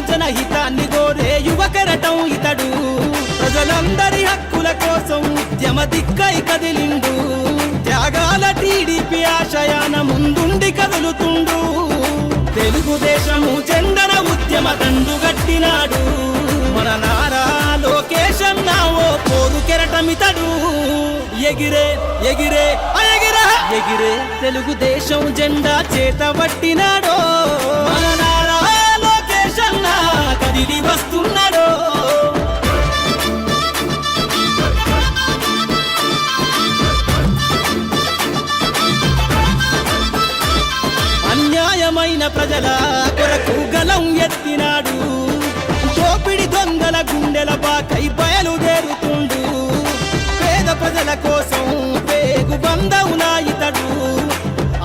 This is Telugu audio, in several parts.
జనహితాన్ని కోరే యువకరటం ఇతడు. ప్రజలందరి హక్కుల కోసం ఉద్యమ దిక్కై కదిలిండు. త్యాగాల టీడీపీ ఆశయాన ముందుండి కదులుతుండు. తెలుగుదేశము చందన ఉద్యమ దండు గట్టినాడు. మన నారా లోకేశం ఓ పోరు కెరటమితడు. ఎగిరే ఎగిరే ఎగిరే ఎగిరే తెలుగుదేశం జెండా చేతబట్టినాడో. మన ప్రజల కొరకు గలం ఎత్తినాడు. దోపిడి దొంగల గుండెల బాకై బయలుదేరుతుండు పేద ప్రజల కోసం పేగు బంధమున ఇతడు.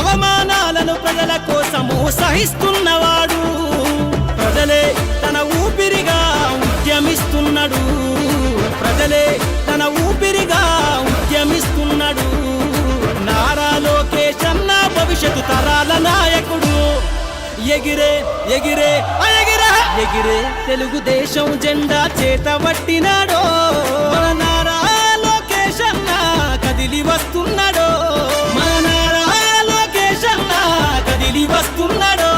అవమానాలను ప్రజల కోసము సహిస్తున్నవాడు. ప్రజలే తన ఊపిరిగా ఉద్యమిస్తున్నాడు. ప్రజలే ఎగిరే ఎగిరే ఎగిరే. ఎగిరే తెలుగుదేశం జెండా చేతబట్టినాడో మన నారా లోకేష్ అన్న కదిలి వస్తున్నాడో. మన నారా లోకేష్ అన్న కదిలి వస్తున్నాడో.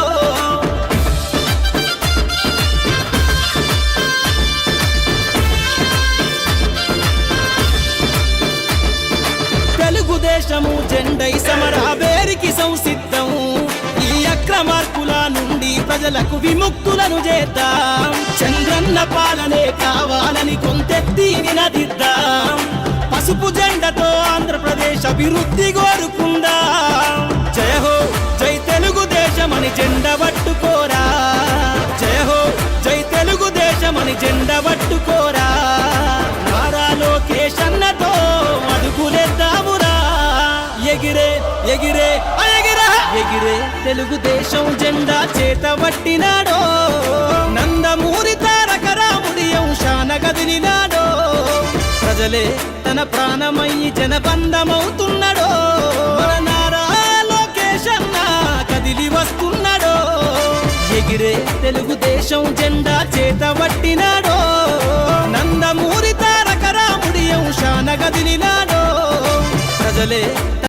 తెలుగుదేశము జెండై సమరాబేరికి సంసిద్ధం ఈ ప్రజలకు విముక్తులను చేద్దాం. చంద్రన్న పాలనే కావాలని కొంతెత్తి నినదిద్దాం. పసుపు జెండతో ఆంధ్రప్రదేశ్ అభివృద్ధి కోరుకుందాం. జయ హో జై తెలుగుదేశమని జెండ పట్టుకోరా. జయ హో జై తెలుగుదేశమని జెండ ఎగిరే తెలుగుదేశం జెండా చేతబట్టినాడో నందమూరి తారక రాముడి అంశాన గదిలినాడో ప్రజలే తన ప్రాణమయ్యి జనబంధమవుతున్నాడో. నారా కదిలి వస్తున్నాడో. ఎగిరే తెలుగుదేశం జెండా చేతబట్టినాడో